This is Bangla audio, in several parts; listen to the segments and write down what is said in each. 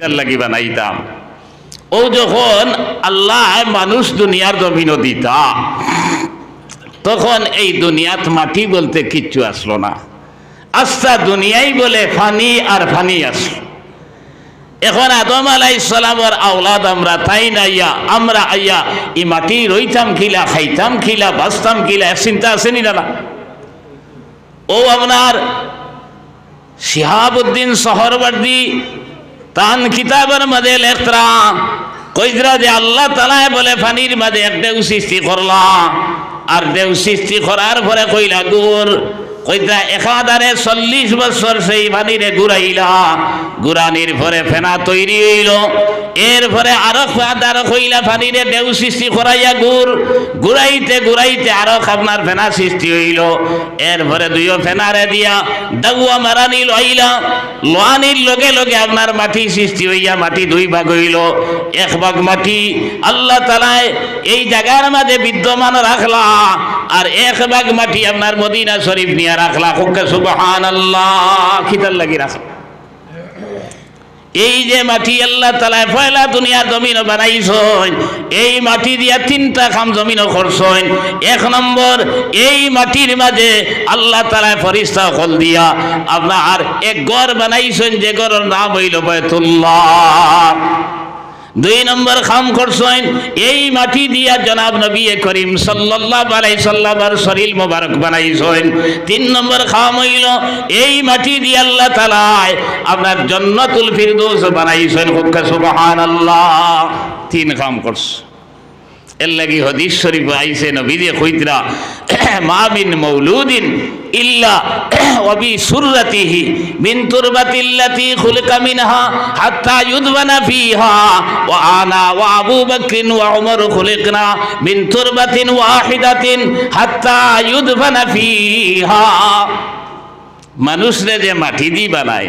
লাগি বানাইতাম। ও যখন আল্লাহ মানুষ দুনিয়ার জমিন দিতা, তখন এই দুনিয়াত মাটি বলতে কিচ্ছু আসলো না। আস্তা দুনিয়াই বলে ফানি আর ফানি আসলো। এখন আদম আলাই সালামর আওলাদ আমরা তাই না ইয়া আমরা আইয়া ই মাটি রইতাম খিলা, খাইতাম খিলা, বাঁচতাম খিলা চিন্তা আসেনি না ও আপনার শিহাবুদ্দিন শহরবর্দী তান কিতাবের মাঝে লেখরা কইজরা যে আল্লাহ তালায় বলে, ফানির মাঝে এক দেউ সৃষ্টি করলা। আর দেউ সৃষ্টি করার পরে কইলা গুর কইতা একাধারে চল্লিশ বছর সেই ফানিরে ঘুরাইলা ঘুরানির পরে ফেনা তৈরি হইল। এর পরে আরও ফাদার কইলা ফানিরে দেউ সৃষ্টি করাইয়া গুড়। ঘুরাইতে ঘুরাইতে আরও আপনার ফেনা সৃষ্টি হইল। এর পরে দুইও ফেনারে দিয়া দাগুয়া মারানি লইলা। লোয়ানির লগে লগে আপনার মাটি সৃষ্টি হইয়া মাটি দুই ভাগ হইল। এক ভাগ মাটি আল্লাহ তালায় এই জায়গার মাঝে বিদ্যমান রাখলা। আর এক ভাগ মাটি আপনার মদিনা শরীফ নিয়ে রাখলা। খুবকে সুবহান আল্লাহ খিতার লাগি রাখলা। এই যে মাটি আল্লাহ তালায় পয়লা দুনিয়া জমিন বানাইছইন এই মাটি দিয়া তিনটা খাম জমিন করছইন এক নম্বর, এই মাটির মাঝে আল্লাহ তালায় ফরিস্তা কল দিয়া আপনার এক গড় বানাইছেন, যে গড়ের নাম হইল বয়তুল্লাহ দুই নম্বর খাম করছেন এই মাটি দিয়া জনাব নবী করিম সাল্লাল্লাহু আলাইহি সাল্লামের শরীর মোবারক বানাইছেন তিন নম্বর খাম হইল, এই মাটি দিয়া আল্লাহ তাআলা আপনার জান্নাতুল ফিরদৌস বানাইছেন হুক্কা সুবহানাল্লাহ। তিন খাম করছে। এর লাগি হদিস শরীফ আইসে নবী দিয়ে কইতরা, মা বিন মৌলুদিন ইল্লা ওয়াবি সুররাতিহি মিন তুরবাতিল্লাতি খুলিকা মিনহা হাত্তা ইউদবানা ফিহা ওয়া আনা ওয়া আবু বকরিন ওয়া উমর খুলিকনা মিন তুরবাতিন ওয়াহিদাতিন হাত্তা ইউদবানা ফিহা। মানুষরে যে মাটি দি বানায়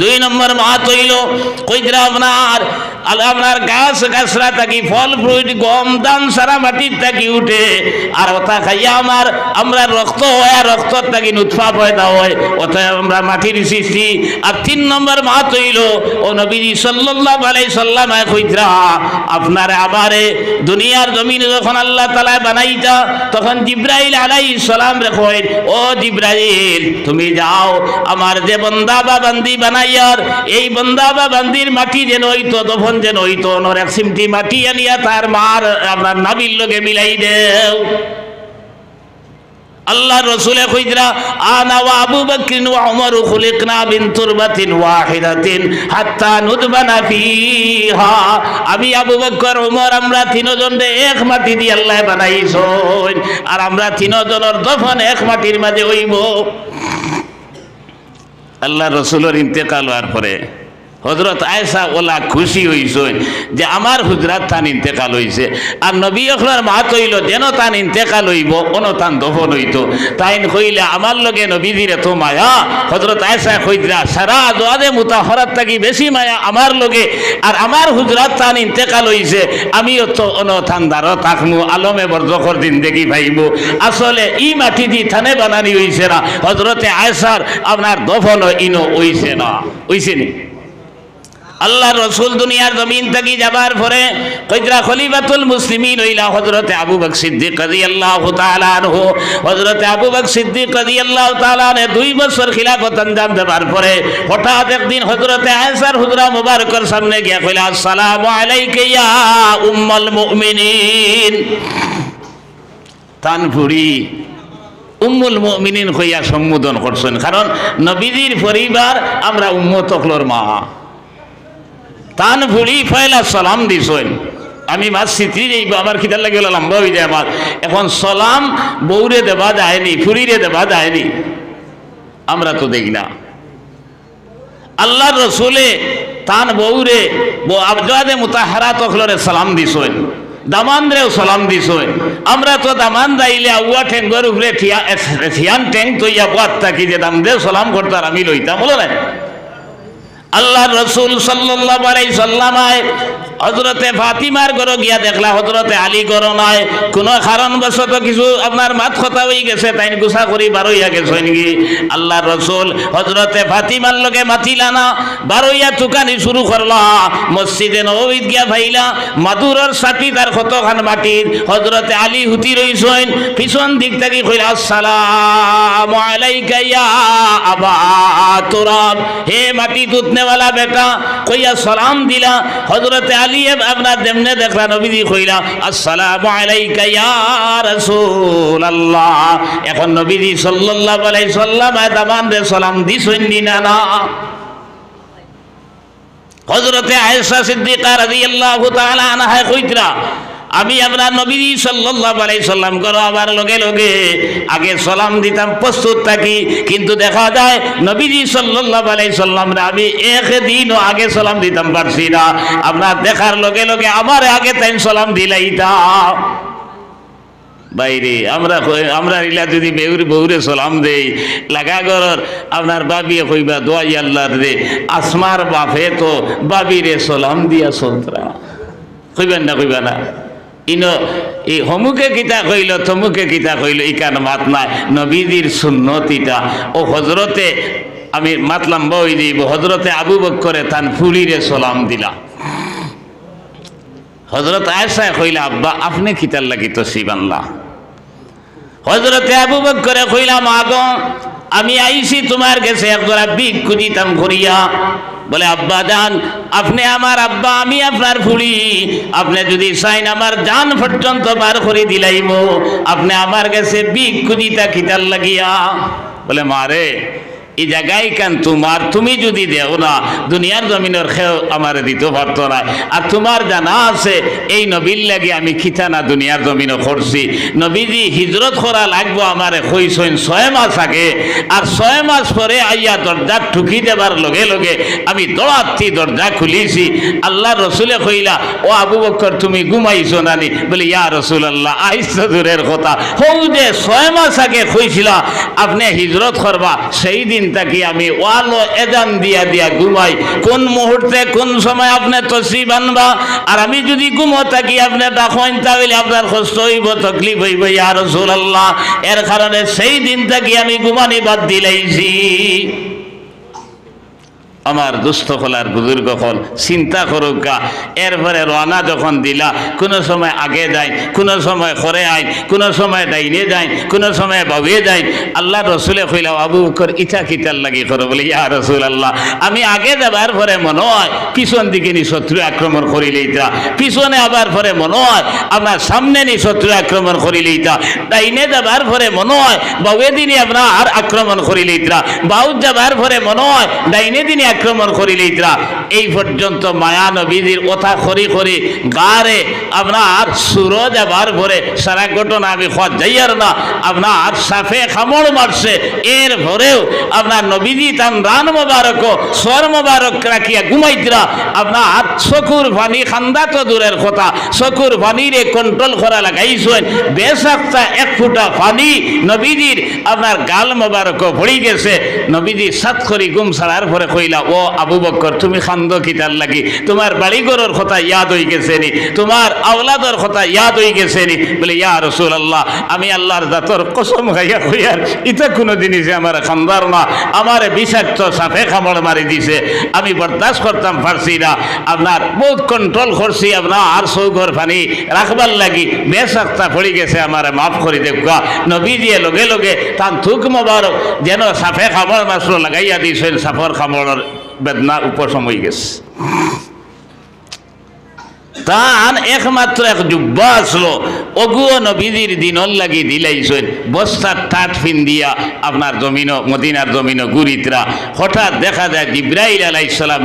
দুই নম্বর মা হইল কইরা আপনার আপনার গাছ গাছরা থাকি, ফল ফ্রুট, গম দান সারা মাটির থাকি উঠে, আর ওটা খাইয়া আমার, আমরা রক্ত হয় আর রক্ত থাকি নুৎফা পয়দা হয় ওটা আমরা মাটির সৃষ্টি। আর তিন নম্বর মা তৈল ও নবীজি সাল্লাল্লাহু আলাই সাল্লাম কইরা আপনার আমারে দুনিয়ার জমিন যখন আল্লাহ তাআলা বানাইতা, তখন জিব্রাইল আলাইহিস সালাম রে কই ও জিব্রাইল, তুমি যাও, আমার যে বন্দা বা বান্দি বানাইয়ার এই বন্দা বা বান্দির মাটি যেন হইতো, দফন যেন হইতো ওনার এক সিমটি মাটি আনিয়া তার মার, আপনার নাবির লোকে মিলাই দেও। আল্লাহ রসুলে কইদরা আনা ওয়া আবু বকরিন ওয়া ওয়াহিদাতিন হাত্তা নুদবানা ফিহা। আমি আবু বকর, উমর, আমরা তিনজন এক মাটি দিয়ে আল্লাহ বানাইছন, আর আমরা তিনজনের দফন এক মাটির মাঝে হইব। আল্লাহ রসুলের ইন্তেকাল হওয়ার পরে হজরত আয়সা ওলা খুশি হইছেন যে আমার হুজরাত তান ইন্তেকাল হইছে। আর নবী অখলার মাত হইল, যেন তান ইন্তেকাল হইব কোনো তান দফন হইত। তাইন কইলে, আমার লগে নবীদের এত মায়া হজরত আয়সা কইদরা সারা দোয়াদে মুতাহরাত থাকি, বেশি মায়া আমার লগে। আর আমার হুজরাত তান ইন্তেকাল হইছে, আমিও তো অন থানদারও থাকমু, আলমে বরজখর দিন দেখি ভাইব আসলে ই মাটি দি থানে বানানি হইছে না। হজরতে আয়সার আপনার দফন ইনো হইছে না। হইছে নি? আল্লাহ রসুল দুনিয়ার জমিন থেকে যাবার পরে কইরা খলিফাতুল মুসলিমিন হইলা হযরতে আবু বকর সিদ্দিক রাদিয়াল্লাহু তাআলা আনহু। হযরতে আবু বকর সিদ্দিক রাদিয়াল্লাহু তাআলা আনহু দুই বছর খিলাফত আঞ্জাম দেবার পরে হঠাৎ একদিন হযরতে আয়েশার হুজরা মুবারকর সামনে গিয়া কইলা, আসসালামু আলাইকা ইয়া উম্মুল মুমিনিন। তানপুরি উম্মুল মুমিনিন কইয়া সম্বোধন করছেন। কারণ নবীজির পরিবার আমরা উম্মত অকলর মা। তান ভুড়ি ফয়লা সালাম দিছেন। আমি মাছ স্মৃতি যাইব আমার খিদার লাগে লম্বা হয়ে যায় আমার এখন সালাম বৌরে দেবা যায়নি ফুরিরে দেবা যায়নি আমরা তো দেখি না। আল্লাহ রসুলে তান বৌরে আবজাদে মুতাহারা তখলরে সালাম দিছেন। দামানরেও সালাম দিছেন। আমরা তো দামান দাইলে আউয়া ঠেঙ্গর উপরে থিয়ান ঠেং তৈয়া বাদ থাকি যে দাম দে সালাম করতার আমি লইতাম বলো না আল্লাহ রসুল সাল্লাহ হজরতে ফাতিমার ঘর গিয়া দেখলা হজরতে আলী ঘর নয় কোনো কারণবশত কিছু আপনার মাত কথা হয়ে গেছে, তাই গুসা করি বারোইয়া গেছে নাকি? আল্লাহ রসুল হজরতে ফাতিমার লগে মাতিলা না, বারোইয়া তুকানি শুরু করলা। মসজিদে নবীদ গিয়া ভাইলা, মাদুরর সাথী তার কতখান মাটির? হজরতে আলী হুতি রইছেন, পিছন দিক থেকে কইলা, আসসালাম আলাইকা ইয়া আবা তুরাব, হে মাটি দুধনেওয়ালা বেটা কইয়া সালাম দিলা হজরতে আলী আপনার দেমনে দেখলা নবীজি কইলা আসসালাম আলাইকা ইয়া রাসূলুল্লাহ এখন নবীজি সাল্লাল্লাহু আলাইহি সাল্লাম দামান রে সালাম দিছেন দিনা না হজরতে আয়েশা সিদ্দিকা রাদিয়াল্লাহু তাআলা আনহা কইতরা আমি আপনার নবী সাল্লাল্লাহু সাল্লাম করো আবার লগে লগে। আগে সালাম দিতাম, প্রস্তুত থাকি। কিন্তু দেখা যায় নবীজি সাল্লাল্লাহু আলাইহি সাল্লাম আমি একদিনও আগে সালাম দিতাম পারছি না। আপনার দেখার লগে লগে আমার আগে তাই সালাম দিলাইতাম। বাইরে, আমরা আমরা ইলা যদি বেউর বউরে সালাম দেই, লাগা গরর আপনার বাবিয়ে কইবা, দোয়াই আল্লাহর দে আসমার বাপে তো বাবিরে সালাম দিয়া সন্তরা। কইবেন না কইবা না। ইনো এই হমুকে কিতা কইল, থমুকে কিতা কইল ইকান মাত নাই। নবীদির সুন্নতিটা ও হজরতে আমি মাতলাম বই দিব হজরতে আবু বক্করে তান ফুলিরে সালাম দিলা। হজরত আয়সায় কইলা, আব্বা, আপনি কিতার লাগি তো শিবানলা হজরতে আবু বক্করে কইলা, মা গো আমি আইসি তোমার কাছে একজোড়া বিগ খুঁজিতাম করিয়া বলে, আব্বা জান, আপনি আমার আব্বা, আমি আপনার ফুড়ি আপনি যদি চাইন আমার জান পর্যন্ত বার করে দিলাইব, আপনি আমার কাছে বিগ খুঁজিতা কিতার লাগিয়া। বলে মারে এই জায়গায় কেন তোমার? তুমি যদি দেও না, দুনিয়ার জমিনের খেও আমার দিতে পারতো না। আর তোমার জানা আছে, এই নবীর লাগে আমি খিতানা দুনিয়ার জমিনও করছি। নবীজি হিজরত করা লাগবো আমার কইসইন ছয় মাস আগে। আর ছয় মাস পরে আইয়া দরজা ঠুকি দেবার লগে লগে আমি দৌড়াত্তি দরজা খুলিছি। আল্লাহ রসুলে কইলা, ও আবু বক্কর, তুমি ঘুমাইছো নানি? বলে, ইয়া রসুল আল্লাহ আইসা দূরের কথা। হৌ যে ছয় মাস আগে কইছিলা, আপনি হিজরত করবা, সেই দিন থাকি আমি। ওয়ালো এজান দিয়া দিয়া ঘুমাই। কোন মুহূর্তে, কোন সময় আপনি তসি বানবা? আর আমি যদি ঘুমো থাকি, আপনি ডাকেন তাহলে আপনার কষ্ট হইব, তকলিফ হইব, ইয়া রসুল আল্লাহ এর কারণে সেই দিন থাকি আমি ঘুমানি বাদ দিলাইছি। আমার দুস্থ হলার বুজুর্গ হল চিন্তা করুক গা। এরপরে রানা যখন দিলা, কোনো সময় আগে যায় কোনো সময় করে আইন কোনো সময় ডাইনে যায় কোনো সময় বাবিয়ে যায় আল্লাহ রসুলে কইলা আবু বকর ইটা কিতার লাগি করো? বলে, ইয়া রসুল আল্লাহ আমি আগে যাবার পরে মনে হয় পিছন দিকে নি শত্রু আক্রমণ করিলেইতা পিছনে আবার পরে মনে হয় আপনার সামনে নি শত্রু আক্রমণ করিলেইতা ডাইনে যাবার পরে মনে হয় বাউয়ে দিনে আপনার আর আক্রমণ করিলেইতা বাউদ যাবার পরে মনে হয় ডাইনে দিনে আক্রমণ করিলেইতা এই পর্যন্ত মায়া নবীদের কথা করি করি গারে আপনার সুর যাবার ভরে, সারা ঘটনা আমি যাইয়ার না, আপনার সাফে খামড় মারছে। এর ভরেও আপনার নবীজি তান রান মোবারক, স্বর মোবারক রাখিয়া ঘুমাইতরা। আপনার চকুর ভানি খান্দা তো দূরের কথা, চকুর পানিরে কন্ট্রোল করা লাগাইছেন। বেসাক্তা এক ফুটা পানি নবীজির আপনার গাল মোবারক ভরি গেছে। নবীজি সাত করি গুম ছাড়ার পরে কইলা ও আবু বক্কর, তুমি খান্দ কিতার লাগি। তোমার বাড়িঘরের কথা ইয়াদ হয়ে গেছে নি তোমার আওলাদর কথা ইয়াদ হয়ে গেছে নি বলে, ইয়া রসুল আল্লাহ আমি আল্লাহর দাতর কসম খাইয়া কইয়ার ইটা কোনো জিনিসে আমার খান্দার না আমার বিষাক্ত সাপে কামড় মারি দিছে। আমি বরদাস্ত করতাম পারছি না। আপনার বহুত কন্ট্রোল করছি, আপনার আর সৌঘর পানি রাখবার লাগি। বেসাক্তা পড়ি গেছে আমার, মাফ করে দেখুয়া নবী দিয়ে লগে লগে তান থুক মোবারক, যেন সাপে কামড় মাত্র লাগাইয়া দিয়েছেন সাপর কামড়ের বেদনা উপশম হয়ে গেছে। তান একমাত্র এক যুব্ব আসলো। অগুয় নবীজির দিন লাগি দিলাইছেন। বস্তার ঠাট ফিন দিয়া আপনার জমিন মদিনার জমিন গুরিতরা হঠাৎ দেখা যায় জিব্রাইল আলাইসালাম